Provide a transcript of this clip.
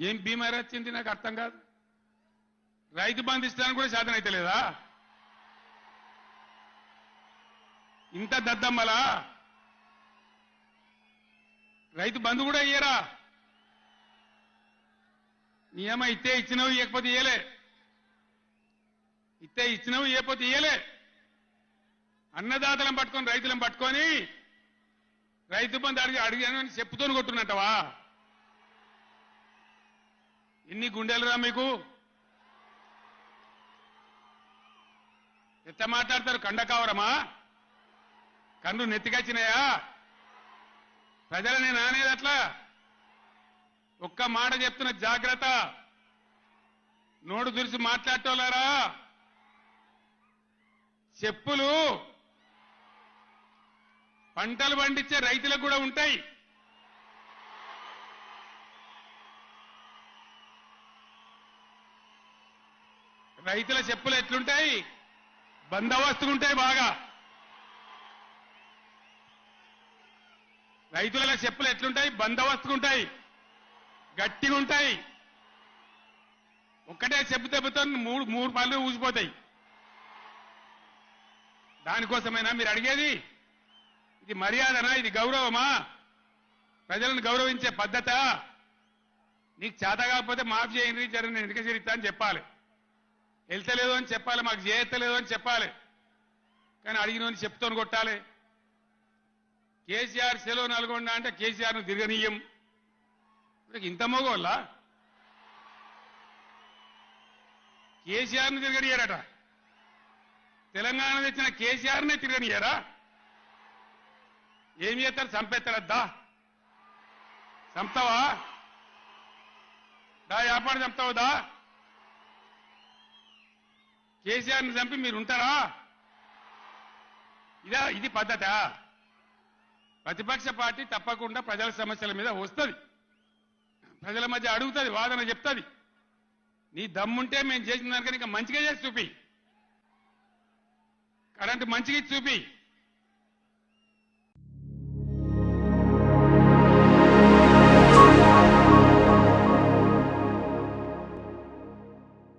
ఏం బీమారి వచ్చింది నాకు అర్థం కాదు. రైతు బంధు ఇస్తానికి కూడా సాధన అయితే లేదా? ఇంత దద్దమ్మలా? రైతు బంధు కూడా ఇయ్యరా? నియమ ఇస్తే ఇచ్చినవి ఇవ్వకపోతే ఇయ్యలే. ఇస్తే ఇచ్చినవి ఇవ్వకపోతే ఇయ్యలే. అన్నదాతలను పట్టుకొని రైతులను పట్టుకొని రైతు బంధు అడిగి అడిగానని చెప్పుతోని కొట్టున్నట్టవా ఎన్ని గుండెలురా మీకు? ఎట్లా మాట్లాడతారు కండకావరమా కన్ను నెత్తికొచ్చినాయా? ప్రజలని నానేది అట్లా ఒక్క మాట చెప్తున్న జాగ్రత్త. నోడు దురిసి మాట్లాడటోలారా చెప్పులు పంటలు పండించే రైతులకు కూడా ఉంటాయి. రైతుల చెప్పులు ఎట్లుంటాయి? బందోబస్తుగా ఉంటాయి బాగా. రైతుల చెప్పులు ఎట్లుంటాయి? బందోబస్తుగా ఉంటాయి గట్టిగా ఉంటాయి ఒక్కటే చెప్పు దెబ్బతో మూడు మూడు పనులు ఊసిపోతాయి. దానికోసమైనా మీరు అడిగేది? ఇది మర్యాదనా? ఇది గౌరవమా? ప్రజలను గౌరవించే పద్ధత? నీకు చేత కాకపోతే మాఫ్ చేయండి జరిగిన నేను ఎందుకు చేరిస్తా అని చెప్పాలి. వెళ్తలేదు అని చెప్పాలి మాకు చేయత్తలేదు అని చెప్పాలి. కానీ అడిగినని చెప్తూ కొట్టాలి. కేసీఆర్ సెలవు నల్గొండ అంటే కేసీఆర్ను తిరగనీయం. ఇప్పుడు ఇంత మగోళ్ళ? కేసీఆర్ను తిరగనియారట. తెలంగాణ తెచ్చిన కేసీఆర్నే తిరగనియారా? ఏం చేస్తారు? చంపేస్తాడద్దా చంపుతావా? దా వ్యాపారం చంపుతావుదా కేసీఆర్ని చంపి మీరు ఉంటారా ఇదా ఇది పద్ధత. ప్రతిపక్ష పార్టీ తప్పకుండా ప్రజల సమస్యల మీద వస్తుంది. ప్రజల మధ్య అడుగుతుంది వాదన చెప్తుంది. నీ దమ్ముంటే మేము చేసిన దానికని ఇంకా మంచిగా చేసి చూపి. కరెంటు మంచిగా ఇచ్చి చూపి.